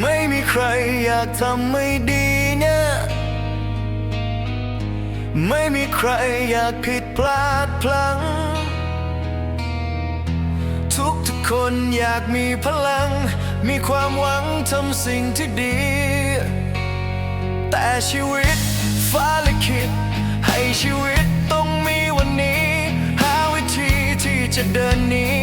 ไม่มีใครอยากทำไม่ดีเนี่ย ไม่มีใครอยากผิดพลาดพลั้ง ทุกทุกคนอยากมีพลัง มีความหวังทำสิ่งที่ดี แต่ชีวิตฟ้าลิขิตให้ชีวิตต้องมีวันนี้ หาวิธีที่จะเดินนี้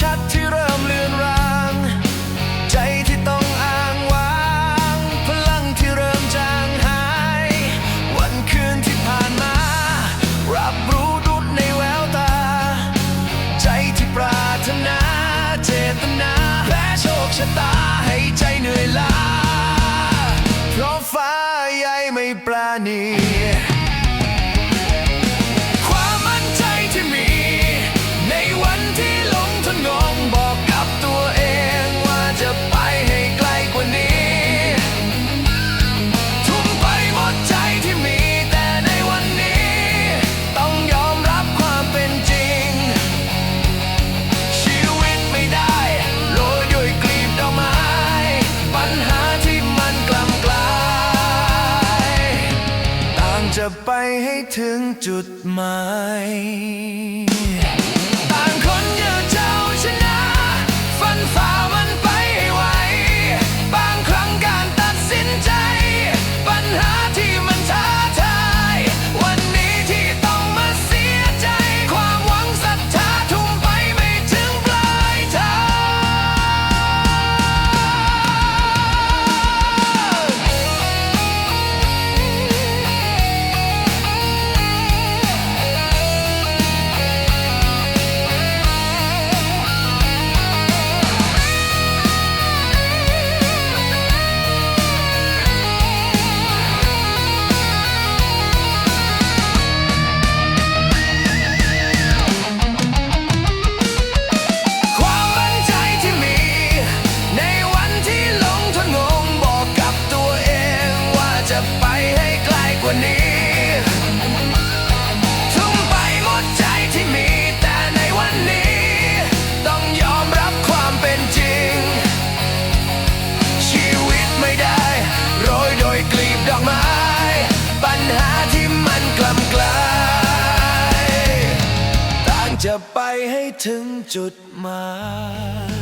ชัดที่เริ่มเลือนราง ใจที่ต้องอ้างว้าง พลังที่เริ่มจางหาย วันคืนที่ผ่านมา รับรู้ดุดในแววตา ใจที่ปรารถนาเจตนาแพ้โชคชะตาให้ใจเหนื่อยล้าเพราะฟ้าใหญ่ไม่ปราณี จะไปให้ถึงจุดหมาย จะไปให้ถึงจุดหมาย